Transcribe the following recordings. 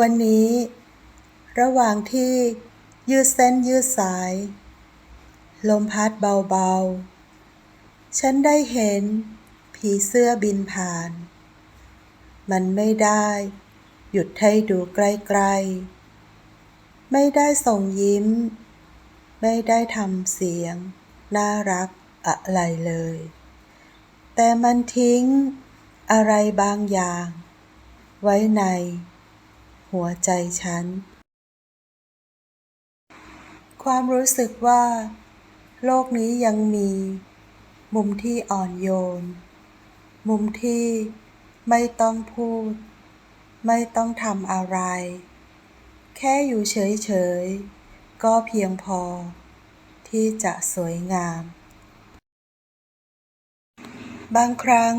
วันนี้ ระหว่างที่ยืดเส้นยืดสาย ลมพัดเบาๆ ฉันได้เห็นผีเสื้อบินผ่าน มันไม่ได้ หยุดให้ดูใกล้ๆไม่ได้ส่งยิ้ม ไม่ได้ทำเสียง น่ารักอะไรเลย แต่มันทิ้งอะไรบางอย่าง ไว้ใน หัวใจฉัน ความรู้สึกว่า โลกนี้ยังมี มุมที่อ่อนโยน มุมที่ไม่ต้องพูด ไม่ต้องทำอะไร แค่อยู่เฉยๆ ก็เพียงพอ ที่จะสวยงาม บางครั้ง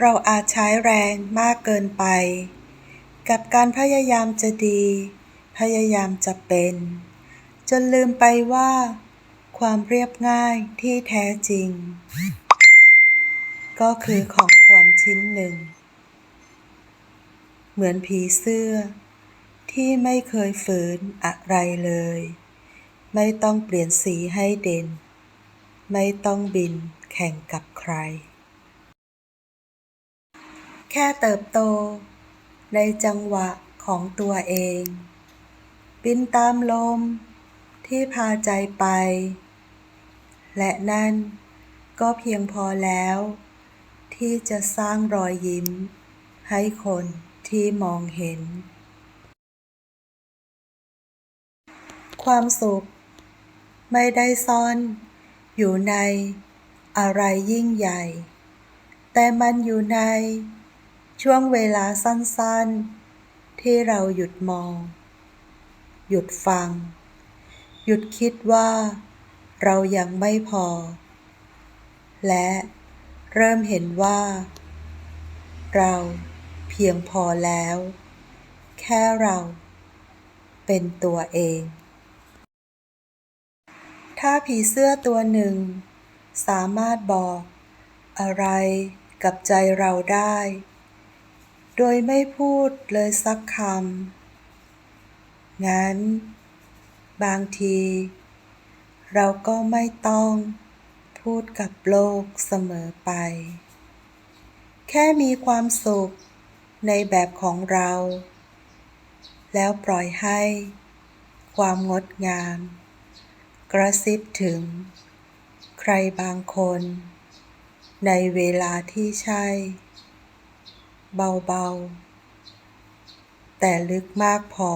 เราอาจใช้แรงมากเกินไป กับการพยายามจะดี พยายามจะเป็น จนลืมไปว่า ความเรียบง่ายที่แท้จริง ก็คือของขวัญชิ้นหนึ่ง เหมือนผีเสื้อ ที่ไม่เคยฝืนอะไรเลย ไม่ต้องเปลี่ยนสีให้เด่น ไม่ต้องบินแข่งกับใคร แค่เติบโต ในจังหวะของตัวเอง บินตามลมที่พาใจไป และนั่นก็เพียงพอแล้ว ที่จะสร้างรอยยิ้ม ให้คนที่มองเห็น ความสุข ไม่ได้ซ่อน อยู่ในอะไรยิ่งใหญ่ แต่มันอยู่ใน ช่วงเวลาสั้นๆ ที่เราหยุดมอง หยุดฟัง หยุดคิดว่า เรายังไม่พอ และเริ่มเห็นว่า เราเพียงพอแล้ว แค่เราเป็นตัวเอง ถ้าผีเสื้อตัวหนึ่ง สามารถบอกอะไรกับใจเราได้ โดยไม่พูดเลยสักคำ งั้น บางที เราก็ไม่ต้องพูดกับโลกเสมอไป แค่มีความสุขในแบบของเรา แล้วปล่อยให้ความงดงาม กระซิบถึง ใครบางคน ในเวลาที่ใช่ เบาๆ แต่ลึกมากพอ